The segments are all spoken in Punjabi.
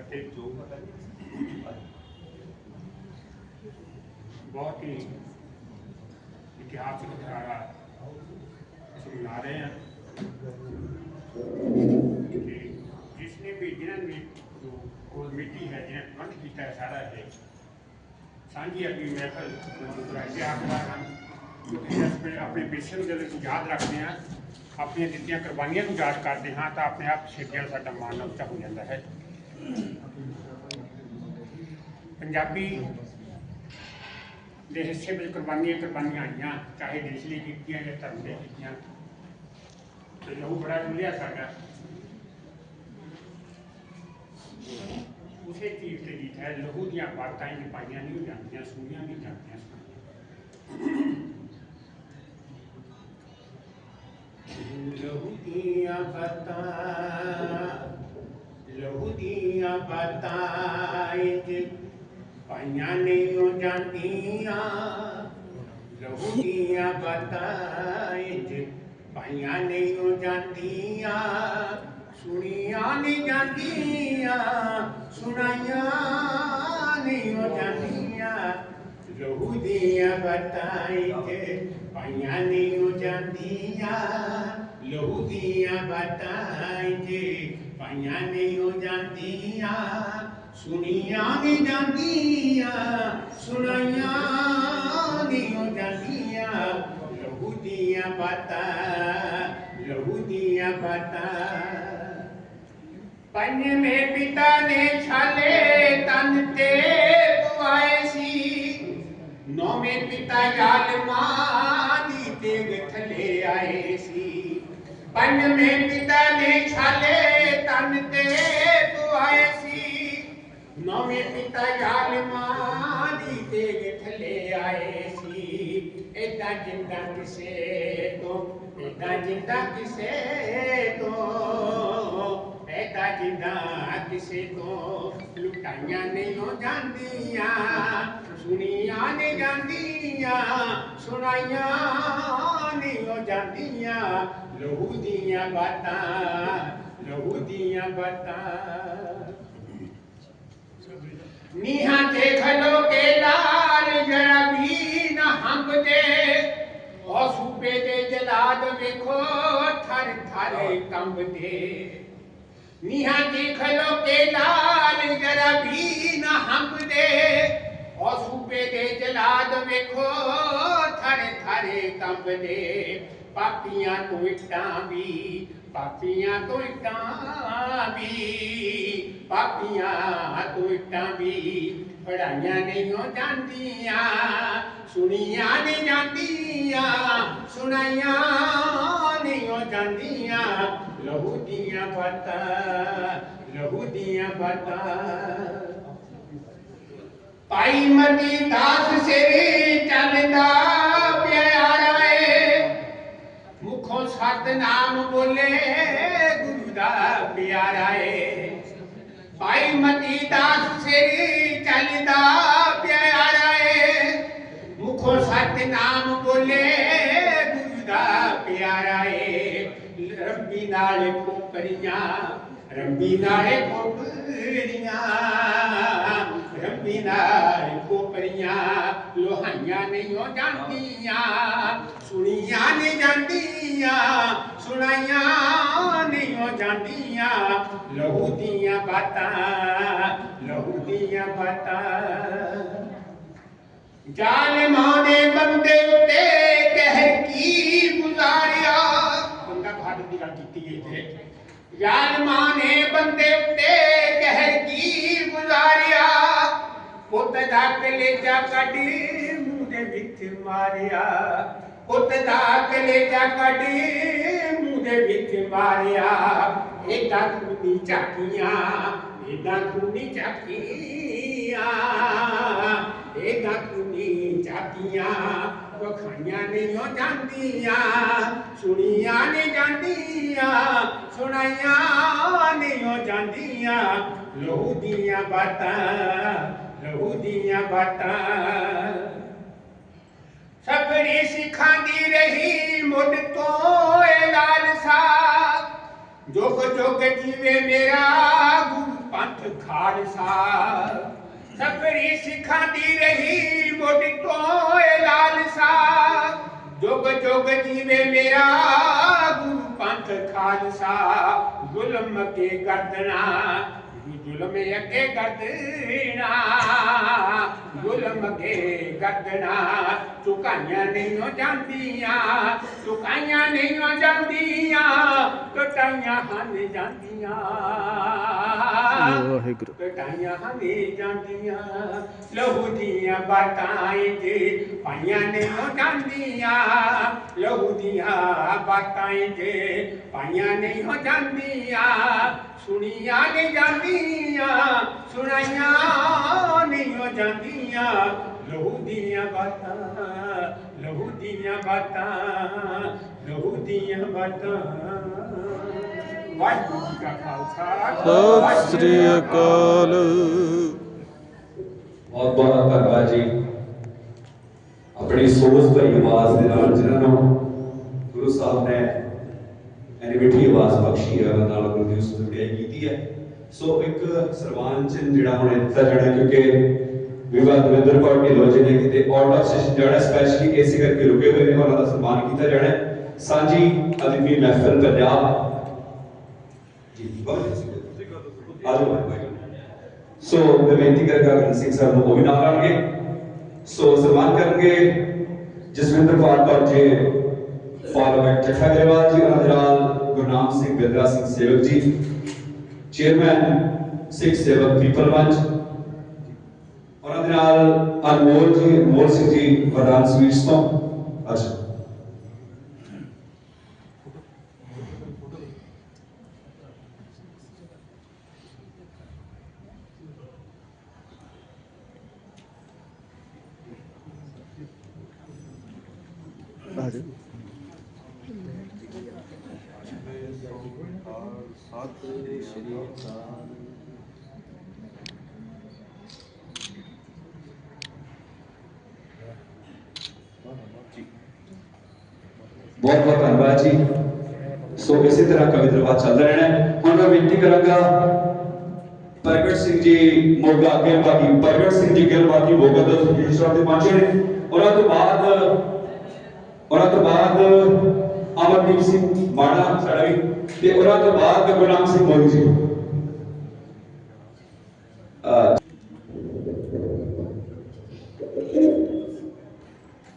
ਅਤੇ ਜੋ ਬਹੁਤ ਹੀ ਇਤਿਹਾਸਕ ਦਿਹਾੜਾ ਅਸੀਂ ਮਨਾ ਰਹੇ ਹਾਂ ਕਿ ਜਿਸਨੇ ਵੀ ਜਿਹਨਾਂ ਨੇ ਜੋ ਕੋਲ ਮਿੱਟੀ ਹੈ ਜਿਹਨੇ ਪ੍ਰਬੰਧ ਕੀਤਾ ਹੈ ਸਾਰਾ ਇਹ ਸਾਂਝੀ ਆਪਣੀ ਮਹਿਫਲ ਮੌਜੂਦ ਰਹਿ ਆਖਦਾ ਹਨ ਕਿਉਂਕਿ ਇਸ ਵੇਲੇ ਆਪਣੇ ਵਿਰਸੇ ਨੂੰ ਜਦੋਂ ਅਸੀਂ ਯਾਦ ਰੱਖਦੇ ਹਾਂ ਆਪਣੀਆਂ ਪੰਜਾਬੀ ਦੇ ਹਿੱਸੇ ਵਿੱਚ ਕੁਰਬਾਨੀਆਂ ਕੁਰਬਾਨੀਆਂ ਆਈਆਂ, ਚਾਹੇ ਦੇਸ਼ ਲਈ ਕੀਤੀਆਂ ਜਾਂ ਧਰਮ ਲਈ ਕੀਤੀਆਂ। ਤੇ ਲਹੂ ਬੜਾ ਡੁੱਲਿਆ ਸਾਡਾ। ਉਸੇ ਚੀਜ਼ ਤੇ ਗੀਤ ਹੈ, ਲਹੂ ਦੀਆਂ ਬਾਤਾਂ ਹੀ ਪਾਈਆਂ ਨਹੀਂ ਜਾਂਦੀਆਂ, ਸੁਣੀਆਂ ਨਹੀਂ ਜਾਂਦੀਆਂ ਲਹੂ ਦੀਆਂ ਬਾਤਾਂ ਲਹੂ ਦੀਆਂ ਬਾਤਾਂ ਪਾਈਆਂ ਨਹੀਂ ਹੋ ਜਾਂਦੀਆਂ ਲਹੂ ਦੀਆਂ ਬਾਤਾਂ ਇਹ ਪਾਈਆਂ ਨਹੀਂ ਹੋ ਜਾਂਦੀਆਂ, ਸੁਣੀਆਂ ਨਹੀਂ ਜਾਂਦੀਆਂ, ਸੁਣਾਈਆਂ ਨਹੀਂ ਹੋ ਜਾਂਦੀਆਂ ਲਹੂ ਦੀਆਂ ਬਾਤਾਂ ਇਹ ਪਾਈਆਂ ਨਹੀਂ ਹੋ ਜਾਂਦੀਆਂ ਲਹੂ ਦੀਆਂ ਬਾਤਾਂ ਇਹ ਪਾਈਆਂ ਨਹੀਂ ਹੋ ਜਾਂਦੀਆਂ, ਸੁਣੀਆਂ ਨਹੀਂ ਜਾਂਦੀਆਂ, ਸੁਣਾਈਆਂ ਨਹੀਂ ਹੋ ਜਾਂਦੀਆਂ। ਲਹੂ ਦੀਆਂ ਬਾਤਾਂ, ਲਹੂ ਦੀਆਂ ਬਾਤਾਂ। ਪੰਜਵੇਂ ਪਿਤਾ ਨੇ ਛਾਲੇ, ਤਨ ਤੇ ਪਵਾਏ ਸੀ। ਨੌਵੇਂ ਪਿਤਾ ਜ਼ਾਲਮਾਂ ਦੀ ਤੇਗ ਥੱਲੇ ਆਏ ਸੀ। ਪੰਜਵੇਂ ਪਿਤਾ ਨੇ ਛਾਲੇ, ਤਨ ਤੇ ਪਵਾਏ ਸੀ। ਨੌਵੇਂ ਪਿਤਾ ਜ਼ਾਲਮਾਂ ਦੀ ਤੇਗ ਥੱਲੇ ਆਏ ਸੀ। ਏਦਾਂ ਜਿੰਦਾ ਕਿਸੇ ਤੋਂ, ਏਦਾਂ ਜਿੰਦਾ ਕਿਸੇ ਤੋਂ, ਏਦਾਂ ਜਿੰਦਾ ਕਿਸੇ ਤੋਂ। ਲੁਟਾਈਆਂ ਨਹੀਂ ਹੋ ਜਾਂਦੀਆਂ, ਸੁਣੀਆਂ ਨਹੀਂ ਜਾਂਦੀਆਂ, ਸੁਣਾਈਆਂ ਨਹੀਂ ਹੋ ਜਾਂਦੀਆਂ। ਲਹੂ ਦੀਆਂ ਬਾਤਾਂ ਲਹੂ ਦੀਆਂ ਬਾਤਾਂ। ਨੀਹਾਂ ਤੇ ਖਲੋ ਕੇ ਲਾਲ ਜਰਾ ਵੀ ਨਾ ਹੰਬਦੇ, ਉਹ ਸੂਬੇ ਦੇ ਜਲਾਦ ਵੇਖੋ, ਥਰ ਥਰ ਕੰਬਦੇ। ਨੀਹਾਂ ਤੇ ਖਲੋ ਕੇ ਲਾਲ ਜਰਾ ਵੀ ਨਾ ਹੰਬਦੇ, ਉਹ ਸੂਬੇ ਦੇ ਜਲਾਦ ਵੇਖੋ ਥਰ ਥਰ ਕੰਬਦੇ ਪਾਪੀਆਂ ਤੋਂ ਇੱਟਾਂ ਵੀ ਪਾਪੀਆਂ ਤੋਂ ਇੱਟਾਂ ਵੀ ਪਾਪੀਆਂ ਤੋਂ ਇੱਟਾਂ ਵੀ ਪੜਾਈਆਂ ਨਹੀਂ ਹੋ ਜਾਂਦੀਆਂ ਸੁਣੀਆਂ ਨਹੀਂ ਜਾਂਦੀਆਂ ਸੁਣਾਈਆਂ ਨਹੀਂ ਹੋ ਜਾਂਦੀਆਂ ਲਹੂ ਦੀਆਂ ਬਾਤਾਂ ਲਹੂ ਦੀਆਂ ਬਾਤਾਂ ਪਾਈ ਮਤੀ ਦਾਸ ਸੇ ਚੱਲਦਾ ਸਤਨਾਮ ਬੋਲੇ, ਗੁਰੂ ਦਾ ਪਿਆਰਾ ਏ। ਭਾਈ ਮਤੀ ਦਾਸ ਸੇ ਚੱਲਦਾ ਪਿਆਰਾ ਏ। ਮੁਖੋ ਸਤਨਾਮ ਬੋਲੇ, ਗੁਰੂ ਦਾ ਪਿਆਰਾ ਏ। ਰੱਬੀ ਨਾਲੇ ਕੋਕਰੀਆਂ ਰੱਬੀ ਨਾਲੇ ਕੋਕਰੀਆਂ ਰੱਬੀ ਨਾਲ ਲੋਹਾਈਆਂ ਨਹੀਂ ਹੋ ਜਾਂਦੀਆਂ। ਸੁਣੀਆਂ ਨਹੀਂ ਜਾਂਦੀਆਂ, ਸੁਣਾਈਆਂ ਨਹੀਂ ਹੋ ਜਾਂਦੀਆਂ। ਲਹੂ ਦੀਆਂ ਬਾਤਾਂ, ਲਹੂ ਦੀਆਂ ਬਾਤਾਂ। ਜ਼ਾਲਿਮਾਂ ਨੇ ਬੰਦੇ ਉੱਤੇ ਕਹਿਰ ਕੀ ਗੁਜ਼ਾਰਿਆ? ਬੰਦਾ ਭਾਰਤ ਦੀ ਗੱਲ ਕੀਤੀ ਗਈ ਤੇ ਜ਼ਾਲਿਮਾਂ ਨੇ ਬੰਦੇ ਉੱਤੇ ਦਾ ਕਲੇਜਾ ਕੱਢ, ਮੂੰਹ ਦੇ ਵਿੱਚ ਮਾਰਿਆ। ਪੁੱਤ ਦਾ ਕਲੇਜਾ ਕੱਢ, ਮੂੰਹ ਦੇ ਵਿੱਚ ਮਾਰਿਆ। ਇਹਦਾ ਖੂਨੀ ਝਾਕੀਆਂ ਇਹਦਾ ਖੂਨੀ ਝਾਕੀਆਂ ਇਹਦਾ ਖੂਨੀ ਝਾਕੀਆਂ ਵਖਾਈਆਂ ਨਹੀਂ ਹੋ ਜਾਂਦੀਆਂ, ਸੁਣੀਆਂ ਨਹੀਂ ਜਾਂਦੀਆਂ, ਸੁਣਾਈਆਂ ਨਹੀਂ ਹੋ ਜਾਂਦੀਆਂ। ਲੋਹ ਦੀਆਂ ਬਾਤਾਂ ਲਹੂ ਦੀਆਂ ਬਾਤਾਂ। ਸਭਰੀ ਸਿਖਾਂਦੀ ਰਹੀ ਮੁੱਢ ਤੋਂ ਏ ਲਾਲਸਾ। ਜੋਗ ਜੋਗ ਜੀਵੇ ਮੇਰਾ ਗੁਰੂ ਪੰਥ ਖਾਲਸਾ। ਸਫਰੀ ਸਿੱਖਾਂ ਦੀ ਰਹੀ ਮੋਢੀ ਤੋਂ ਏ ਲਾਲਸਾ। ਜੋਗ ਜੋਗ ਜੀਵੇ ਮੇਰਾ ਗੁਰੂ ਪੰਥ ਖਾਲਸਾ। ਜ਼ੁਲਮ ਕੇ ਗਰਦਨਾ ਜ਼ੁਲਮ ਅੱਗੇ ਗਰਦਨਾ ਜ਼ੁਲਮ ਕੇ ਗਰਦਨਾ ਚੁਕਾਈਆਂ ਨਹੀਂ ਹੋ ਜਾਂਦੀਆਂ ਚੁਕਾਈਆਂ ਨਹੀਂ ਹੋ ਜਾਂਦੀਆਂ ਕਟਾਈਆਂ ਹਨ ਜਾਂਦੀਆਂ। ਵਾਹਿਗੁਰੂ। ਕਟਾਈਆਂ ਹਨ ਜਾਂਦੀਆਂ। ਲਹੂ ਦੀਆਂ ਬਾਤਾਂ ਜੇ ਪਾਈਆਂ ਨਹੀਂ ਜਾਂਦੀਆਂ। ਲਹੂ ਦੀਆਂ ਬਾਤਾਂ ਜੇ ਪਾਈਆਂ ਨਹੀਂ ਜਾਂਦੀਆਂ। ਸੁਣੀਆਂ ਨਹੀਂ ਜਾਂਦੀਆਂ। ਸੁਣਾਈਆਂ ਨਹੀਂ ਹੋ ਜਾਂਦੀਆਂ ਲਹੂ ਦੀਆਂ ਬਾਤਾਂ ਲਹੂ ਦੀਆਂ ਬਾਤਾਂ ਲਹੂ ਦੀਆਂ ਬਾਤਾਂ। ਵਾਹਿਗੁਰੂ ਜੀ ਕਾ ਖਾਲਸਾ ਸਤਿ ਸ੍ਰੀ ਅਕਾਲ। ਬਹੁਤ ਬਹੁਤ ਧੰਨਵਾਦ ਜੀ। ਆਪਣੀ ਸੋਚ ਭਰੀ ਆਵਾਜ਼ ਦੇ ਨਾਲ ਜਿਨ੍ਹਾਂ ਨੂੰ ਗੁਰੂ ਸਾਹਿਬ ਨੇ ਐਨੀ ਮਿੱਠੀ ਆਵਾਜ਼ ਬਖਸ਼ੀ ਹੈ ਉਹਨਾਂ ਨਾਲ ਗੁਰੂ ਦੀ ਉਸ ਵਡਿਆਈ ਕੀਤੀ ਹੈ। ਸੋ ਇੱਕ ਸਰਵਾਂਚਨ ਜਿਹੜਾ ਹੁਣ ਦਿੱਤਾ ਜਾਣਾ ਕਿਉਂਕਿ ਵਿਵਾਹ ਦਵਿੰਦਰ ਕੌਰ ਢਿੱਲੋਂ ਨੇ ਕਿਤੇ ਆਊਟ ਆਫ ਸੈਸ਼ਨ ਜਾਣਾ ਸਪੈਸ਼ਲੀ ਇਸੇ ਕਰਕੇ ਰੁਕੇ ਹੋਏ ਨੇ, ਉਹਨਾਂ ਦਾ ਸਨਮਾਨ ਕੀਤਾ ਜਾਣਾ ਸਾਂਝੀ ਅਦਬੀ ਮਹਿਫਲ ਪੰਜਾਬ। ਜੀ, ਬਹੁਤ ਆਜੋ ਸੋ ਮੈਂ ਬੇਨਤੀ ਕਰਾਂਗਾ ਕਿ ਸਿੰਘ ਸਾਹਿਬ ਨੂੰ ਉਹ ਵੀ ਨਾਲ ਆਣਗੇ ਸੋ ਸਨਮਾਨ ਕਰਨਗੇ ਜਸਵਿੰਦਰ ਪਾਲ ਕੌਰ ਜੀ ਪਾਰਲੀਮੈਂਟ ਜੱਟਾ ਗਰੇਵਾਲ ਜੀ, ਉਹਨਾਂ ਦੇ ਨਾਲ ਗੁਰਨਾਮ ਸਿੰਘ ਬਿੰਦਰਾ ਸਿੰਘ ਸੇਵਕ ਜੀ। ਚੇਅਰਮੈਨ ਸਿੱਖ ਸੇਵਕ ਪੀਪਲ ਮੰਚ ਉਹਨਾਂ ਦੇ ਨਾਲ ਅਨਮੋਲ ਜੀ ਅਨਮੋਲ ਸਿੰਘ ਜੀ ਪ੍ਰਧਾਨ ਸਵੀਟਸ ਤੋਂ ਅੱਛਾ ਆ ਜਾਓ ਬਹੁਤ ਬਹੁਤ ਧੰਨਵਾਦ ਜੀ। ਸੋ ਇਸੇ ਤਰ੍ਹਾਂ ਕਵੀ ਦਰਬਾਰ ਚੱਲਦਾ ਰਹਿਣਾ ਹੈ। ਹੁਣ ਮੈਂ ਬੇਨਤੀ ਕਰਾਂਗਾ, ਪ੍ਰਗਟ ਸਿੰਘ ਜੀ ਮੋਗਾ ਅੱਗੇ ਬਾਗੀ। ਪ੍ਰਗਟ ਸਿੰਘ ਜੀ ਗਿੱਲ ਬਾਗੀ ਮੋਗਾ ਤੋਂ ਰਜਿਸਟਰ ਤੇ ਪਹੁੰਚੇ ਨੇ ਉਹਨਾਂ ਤੋਂ ਬਾਅਦ ਉਹਨਾਂ ਤੋਂ ਬਾਅਦ ਅਮਰਦੀਪ ਸਿੰਘ ਮਾਣਾ ਸਾਡਾ ਵੀ ਤੇ ਉਹਨਾਂ ਤੋਂ ਬਾਅਦ ਗੁਰਨਾਮ ਸਿੰਘ ਮੋਦੀ ਜੀ।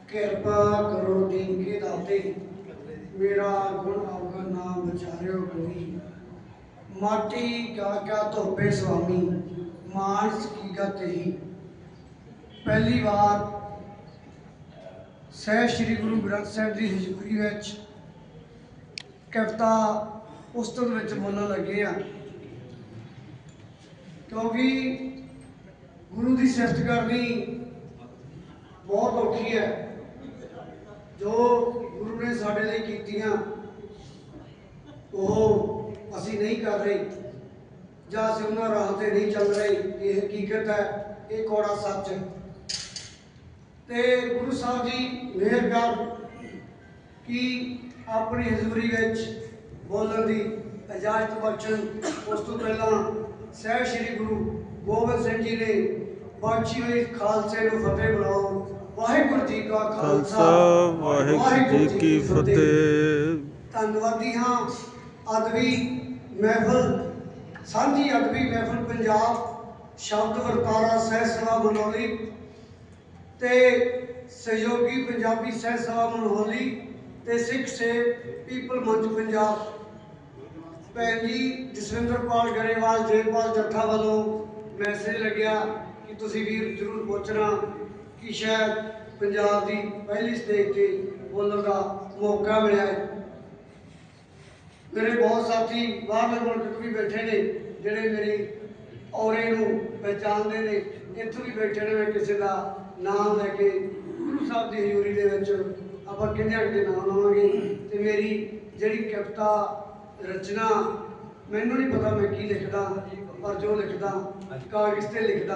ਕਿਰਪਾ ਕਰੋ ਦੀਨ ਕੇ ਦਾਤੇ, ਮੇਰਾ ਗੁਣ ਅਵਗੁਣ ਨਾ ਵਿਚਾਰਿਓ ਕੋਈ ਮਾਟੀ ਕਾ ਕਾ ਧੋਪੇ ਸੁਆਮੀ, ਮਾਨਸ ਕੀ ਗਤ ਹੀ ਪਹਿਲੀ ਵਾਰ ਸਹਿ ਸ੍ਰੀ ਗੁਰੂ ਗ੍ਰੰਥ ਸਾਹਿਬ ਦੀ ਹਜ਼ੂਰੀ ਵਿੱਚ ਕਵਿਤਾ ਉਸਤਤ ਵਿੱਚ ਬੋਲਣ ਲੱਗੇ ਆ। ਕਿਉਂਕਿ ਗੁਰੂ ਦੀ ਸਿਫਤ ਕਰਨੀ ਬਹੁਤ ਔਖੀ ਹੈ। ਜੋ ਗੁਰੂ ਨੇ ਸਾਡੇ ਲਈ ਕੀਤੀਆਂ, ਉਹ ਅਸੀਂ ਨਹੀਂ ਕਰ ਰਹੇ ਜਾਂ ਅਸੀਂ ਉਹਨਾਂ ਰਾਹ ਤੇ ਨਹੀਂ ਚੱਲ ਰਹੇ। ਇਹ ਹਕੀਕਤ ਹੈ, ਇਹ ਕੋੜਾ ਸੱਚ ਹੈ। ਤੇ ਗੁਰੂ ਸਾਹਿਬ ਜੀ, ਮਿਹਰ ਕਿ ਆਪਣੀ ਹਜ਼ੂਰੀ ਵਿੱਚ ਬੋਲਣ ਦੀ ਇਜਾਜ਼ਤ ਬਖਸ਼ਣ। ਉਸ ਤੋਂ ਪਹਿਲਾਂ ਸਹਿਬ ਸ੍ਰੀ ਗੁਰੂ ਗੋਬਿੰਦ ਸਿੰਘ ਜੀ ਨੇ ਬਖਸ਼ੀ ਹੋਈ ਖਾਲਸੇ ਨੂੰ ਫਤਿਹ ਬੁਲਾਓ। ਵਾਹਿਗੁਰੂ ਜੀ ਕਾ ਖਾਲਸਾ। ਵਾਹਿਗੁਰੂ ਜੀ ਕੀ ਫਤਿਹ। ਧੰਨਵਾਦੀ ਹਾਂ। ਅਦਬੀ ਮਹਿਫਲ ਸਾਂਝੀ ਅਦਬੀ ਮਹਿਫਲ ਪੰਜਾਬ ਸ਼ਬਦ ਵਰਤਾਰਾ ਸਹਿ ਸਭਾ ਮਨੋਲੀ ਤੇ ਸਹਿਯੋਗੀ ਪੰਜਾਬੀ ਸਹਿ ਸਭਾ ਮਨੋਲੀ ਤੇ ਸਿੱਖ ਸੇ ਪੀਪਲ ਮੰਚ ਪੰਜਾਬ। ਭੈਣ ਜੀ, ਜਸਵਿੰਦਰ ਪਾਲ ਗਰੇਵਾਲ, ਜੇਪਾਲ ਜੱਠਾ ਵੱਲੋਂ ਮੈਸੇਜ ਲੱਗਿਆ ਕਿ ਤੁਸੀਂ ਵੀਰ ਜ਼ਰੂਰ ਪਹੁੰਚਣਾ ਕਿ ਸ਼ਾਇਦ ਪੰਜਾਬ ਦੀ ਪਹਿਲੀ ਸਟੇਜ ਤੇ ਬੋਲਣ ਦਾ ਮੌਕਾ ਮਿਲਿਆ ਹੈ। ਮੇਰੇ ਬਹੁਤ ਸਾਥੀ ਬਾਹਰਲੇ ਮੁਲਕ ਵੀ ਬੈਠੇ ਨੇ, ਜਿਹੜੇ ਮੇਰੀ ਔਰੇ ਨੂੰ ਪਹਿਚਾਣਦੇ ਨੇ। ਇੱਥੋਂ ਵੀ ਬੈਠੇ ਨੇ, ਮੈਂ ਕਿਸੇ ਦਾ ਨਾਮ ਲੈ ਕੇ ਗੁਰੂ ਸਾਹਿਬ ਦੀ ਹਜ਼ੂਰੀ ਦੇ ਵਿੱਚ ਆਪਾਂ ਕਿੰਨੇ ਅੱਗੇ ਨਾਮ ਲਵਾਂਗੇ ਤੇ ਮੇਰੀ ਜਿਹੜੀ ਕਵਿਤਾ, ਰਚਨਾ, ਮੈਨੂੰ ਨਹੀਂ ਪਤਾ ਮੈਂ ਕੀ ਲਿਖਦਾ, ਪਰ ਜੋ ਲਿਖਦਾ, ਕਾਗਜ਼ ਤੇ ਲਿਖਦਾ।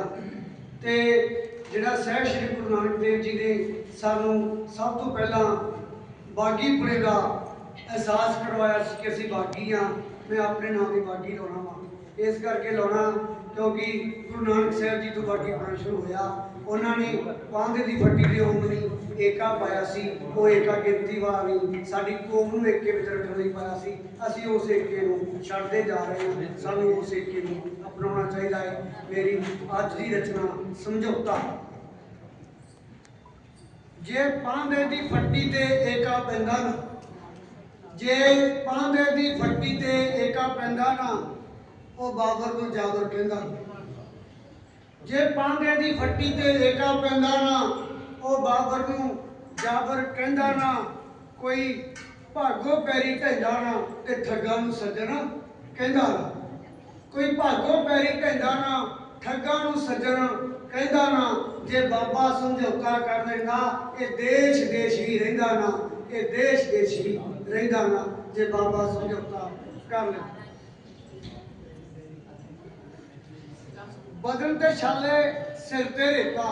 ਤੇ ਜਿਹੜਾ ਸਹਿਬ ਸ੍ਰੀ ਗੁਰੂ ਨਾਨਕ ਦੇਵ ਜੀ ਨੇ ਸਾਨੂੰ ਸਭ ਤੋਂ ਪਹਿਲਾਂ ਬਾਗੀਪੁਰੇ ਦਾ ਅਹਿਸਾਸ ਕਰਵਾਇਆ ਸੀ ਕਿ ਅਸੀਂ ਬਾਗੀ ਹਾਂ, ਮੈਂ ਆਪਣੇ ਨਾਮ ਦੀ ਬਾਗੀ ਲਾਉਣਾ ਵਾ। ਇਸ ਕਰਕੇ ਲਾਉਣਾ, ਕਿਉਂਕਿ ਗੁਰੂ ਨਾਨਕ ਸਾਹਿਬ ਜੀ ਤੋਂ ਬਾਗੀ ਬਣਾ ਸ਼ੁਰੂ ਹੋਇਆ। ਉਹਨਾਂ ਨੇ ਪਾਂਦੇ ਦੀ ਫੱਟੀ ਦੇ ਉਂਗਲੀ ਏਕਾ ਪਾਇਆ ਸੀ, ਉਹ ਏਕਾ ਗਿਣਤੀ ਵਾਲਾ ਸਾਡੀ ਕੌਮ ਨੂੰ ਏਕੇ ਵਿੱਚ ਰੱਖਣ ਲਈ ਪਾਇਆ ਸੀ। ਅਸੀਂ ਉਸ ਏਕੇ ਨੂੰ ਛੱਡਦੇ ਜਾ ਰਹੇ ਹਾਂ। ਸਾਨੂੰ ਉਸ ਏਕੇ ਨੂੰ ਅਪਣਾਉਣਾ ਚਾਹੀਦਾ ਹੈ। ਮੇਰੀ ਅੱਜ ਦੀ ਰਚਨਾ ਸਮਝੌਤਾ। ਜੇ ਪਾਂਦੇ ਦੀ ਫੱਟੀ ਤੇ ਏਕਾ ਪੈਂਦਾ ਨਾ, ਜੇ ਪਾਂਦੇ ਦੀ ਫੱਟੀ ਤੇ ਏਕਾ ਪੈਂਦਾ ਨਾ, ਉਹ ਬਾਬਰ ਨੂੰ ਜਾਬਰ ਕਹਿੰਦਾ। ਜੇ ਪਾਂਡੇ ਦੀ ਫੱਟੀ ਤੇ ਏਕਾ ਪੈਂਦਾ ਨਾ, ਉਹ ਬਾਬਰ ਨੂੰ ਜਾਬਰ ਕਹਿੰਦਾ ਨਾ, ਕੋਈ ਭਾਗੋ ਪੈਰੀ ਢੈਂਦਾ ਨਾ, ਤੇ ਠੱਗਾਂ ਨੂੰ ਸੱਜਣ ਕਹਿੰਦਾ ਨਾ। ਕੋਈ ਭਾਗੋ ਪੈਰੀ ਢੈਂਦਾ ਨਾ, ਠੱਗਾਂ ਨੂੰ ਸੱਜਣ ਕਹਿੰਦਾ ਨਾ। ਜੇ ਬਾਬਾ ਸਮਝੌਤਾ ਕਰ ਲੈਂਦਾ, ਇਹ ਦੇਸ਼ ਦੇਸ਼ ਹੀ ਰਹਿੰਦਾ ਨਾ, ਇਹ ਦੇਸ਼ ਦੇਸ਼ ਹੀ ਰਹਿੰਦਾ ਨਾ, ਜੇ ਬਾਬਾ ਸਮਝੌਤਾ ਕਰ ਲੈਂਦਾ। ਬਦਨ ਤੇ ਛਾਲੇ ਸਿਰ ਤੇ ਰੇਤਾ।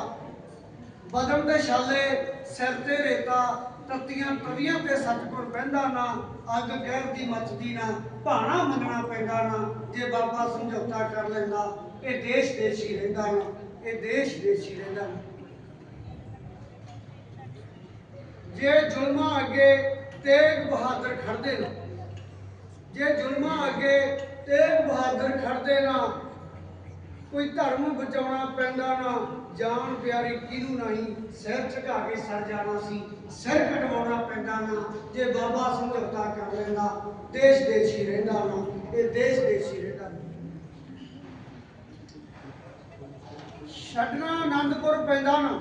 ਬਦਨ ਤੇ ਛਾਲੇ ਸਿਰ ਤੇ ਰੇਤਾ, ਤਤੀਆਂ ਤਵੀਆਂ ਤੇ ਸਤਿਗੁਰ ਬਹਿੰਦਾ ਨਾ, ਅੱਗ ਗਹਿਰ ਦੀ ਮੱਚਦੀ ਨਾ, ਭਾਣਾ ਮੰਗਣਾ ਪੈਂਦਾ ਨਾ, ਜੇ ਬਾਬਾ ਸਮਝੌਤਾ ਕਰ ਲੈਂਦਾ, ਇਹ ਦੇਸ਼ ਦੇਸ਼ੀ ਰਹਿੰਦਾ ਨਾ, ਇਹ ਦੇਸ਼ ਦੇਸ਼ ਰਹਿੰਦਾ ਨਾ। ਜੇ ਜ਼ੁਲਮਾਂ ਅੱਗੇ ਤੇਗ ਬਹਾਦਰ ਖੜਦੇ ਨਾ, ਜੇ ਜ਼ੁਲਮਾਂ ਅੱਗੇ ਤੇਗ ਬਹਾਦਰ ਖੜਦੇ ਨਾ ਕੋਈ ਧਰਮ ਬਚਾਉਣਾ ਪੈਂਦਾ ਨਾ, ਜਾਨ ਪਿਆਰੀ ਕਿਹਨੂੰ ਨਹੀਂ? ਸਿਰ ਝੁਕਾ ਕੇ ਸਰ ਜਾਣਾ ਸੀ, ਸਿਰ ਕਟਵਾਉਣਾ ਪੈਂਦਾ ਨਾ, ਜੇ ਬਾਬਾ ਸਮਝੌਤਾ ਕਰ ਲੈਂਦਾ, ਦੇਸ਼ ਦੇਸੀ ਰਹਿੰਦਾ ਨਾ, ਇਹ ਦੇਸ਼ ਦੇਸ਼ ਰਹਿੰਦਾ ਛੱਡਣਾ ਆਨੰਦਪੁਰ ਪੈਂਦਾ ਨਾ,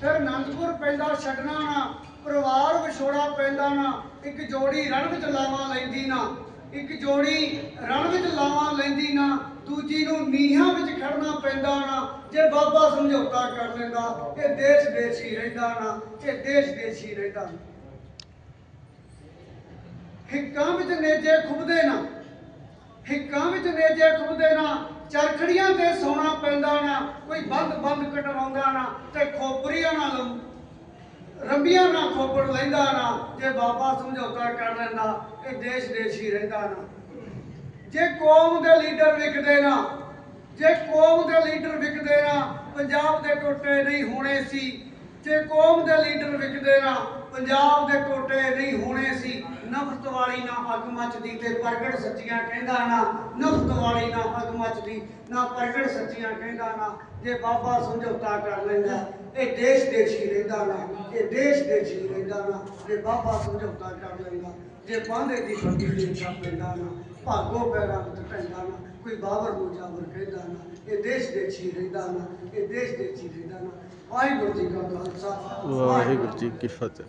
ਫਿਰ ਆਨੰਦਪੁਰ ਪੈਂਦਾ ਛੱਡਣਾ ਨਾ, ਪਰਿਵਾਰ ਵਿਛੋੜਾ ਪੈਂਦਾ ਨਾ, ਇੱਕ ਜੋੜੀ ਰਣ ਵਿੱਚ ਲਾਵਾਂ ਲੈਂਦੀ ਨਾ, ਇੱਕ ਜੋੜੀ ਰਣ ਵਿੱਚ ਲਾਵਾਂ ਲੈਂਦੀ ਨਾ ਦੂਜੀ ਨੂੰ ਨੀਹਾਂ ਵਿੱਚ ਖੜਨਾ ਪੈਂਦਾ ਨਾ, ਜੇ ਬਾਬਾ ਸਮਝੌਤਾ ਕਰ ਲੈਂਦਾ, ਇਹ ਦੇਸ਼ ਦੇਸੀ ਰਹਿੰਦਾ ਨਾ, ਇਹ ਦੇਸ਼ ਦੇਸੀ ਰਹਿੰਦਾ। ਨਾ ਹਿੱਕਾਂ ਵਿੱਚ ਨੇਜੇ ਖੁੱਬਦੇ ਨਾ, ਹਿੱਕਾਂ ਵਿੱਚ ਨੇਜੇ ਖੁੱਬਦੇ ਨਾ, ਚਰਖੜੀਆਂ ਤੇ ਸੋਨਾ ਪੈਂਦਾ ਨਾ, ਕੋਈ ਬੰਦ ਬੰਦ ਕਟਵਾਉਂਦਾ ਨਾ, ਤੇ ਖੋਪਰੀਆਂ ਨਾਲ ਰੰਬੀਆਂ ਨਾਲ ਖੋਪੜ ਲੈਂਦਾ ਨਾ, ਜੇ ਬਾਬਾ ਸਮਝੌਤਾ ਕਰ ਲੈਂਦਾ, ਇਹ ਦੇਸ਼ ਦੇਸ਼ ਹੀ ਰਹਿੰਦਾ ਨਾ। ਜੇ ਕੌਮ ਦੇ ਲੀਡਰ ਵਿਕਦੇ ਨਾ, ਜੇ ਕੌਮ ਦੇ ਲੀਡਰ ਵਿਕਦੇ ਨਾ, ਪੰਜਾਬ ਦੇ ਟੋਟੇ ਨਹੀਂ ਹੋਣੇ ਸੀ। ਜੇ ਕੌਮ ਦੇ ਲੀਡਰ ਵਿਕਦੇ ਨਾ, ਪੰਜਾਬ ਦੇ ਟੋਟੇ ਨਹੀਂ ਹੋਣੇ ਸੀ। ਨਫ਼ਰਤ ਵਾਲੀ ਨਾ ਅੱਗ ਮੱਚਦੀ ਤੇ ਪ੍ਰਗਟ ਸੱਚੀਆਂ ਕਹਿੰਦਾ ਨਾ, ਨਫ਼ਰਤ ਵਾਲੀ ਨਾ ਅੱਗ ਮੱਚਦੀ, ਨਾ ਪ੍ਰਗਟ ਸੱਚੀਆਂ ਕਹਿੰਦਾ ਨਾ। ਜੇ ਬਾਬਾ ਸਮਝੌਤਾ ਕਰ ਲੈਂਦਾ, ਇਹ ਦੇਸ਼ ਦੇਸ਼ੀ ਰਹਿੰਦਾ ਨਾ, ਇਹ ਦੇਸ਼ ਦੇਸ਼ੀ ਰਹਿੰਦਾ ਨਾ। ਜੇ ਬਾਬਾ ਸਮਝੌਤਾ ਕਰ ਲੈਂਦਾ ਜੇ ਬਾਂਦੇ ਦੀ ਫੱਟੀ ਦੇ ਛਾਪ ਪੈਂਦਾ ਨਾ ਭਾਗੋ ਪੈਰਾਂ ਪੈਂਦਾ ਨਾ, ਕੋਈ ਬਾਬਰ ਨੂੰ ਜਾਬਰ ਕਹਿੰਦਾ ਨਾ, ਇਹ ਦੇਸ਼ ਦੇਸ਼ ਹੀ ਰਹਿੰਦਾ ਨਾ, ਇਹ ਦੇਸ਼ ਦੇਸ਼ ਹੀ ਰਹਿੰਦਾ ਨਾ। ਵਾਹਿਗੁਰੂ ਜੀ ਕਾ ਖਾਲਸਾ, ਵਾਹਿਗੁਰੂ ਜੀ ਕੀ ਫਤਿਹ।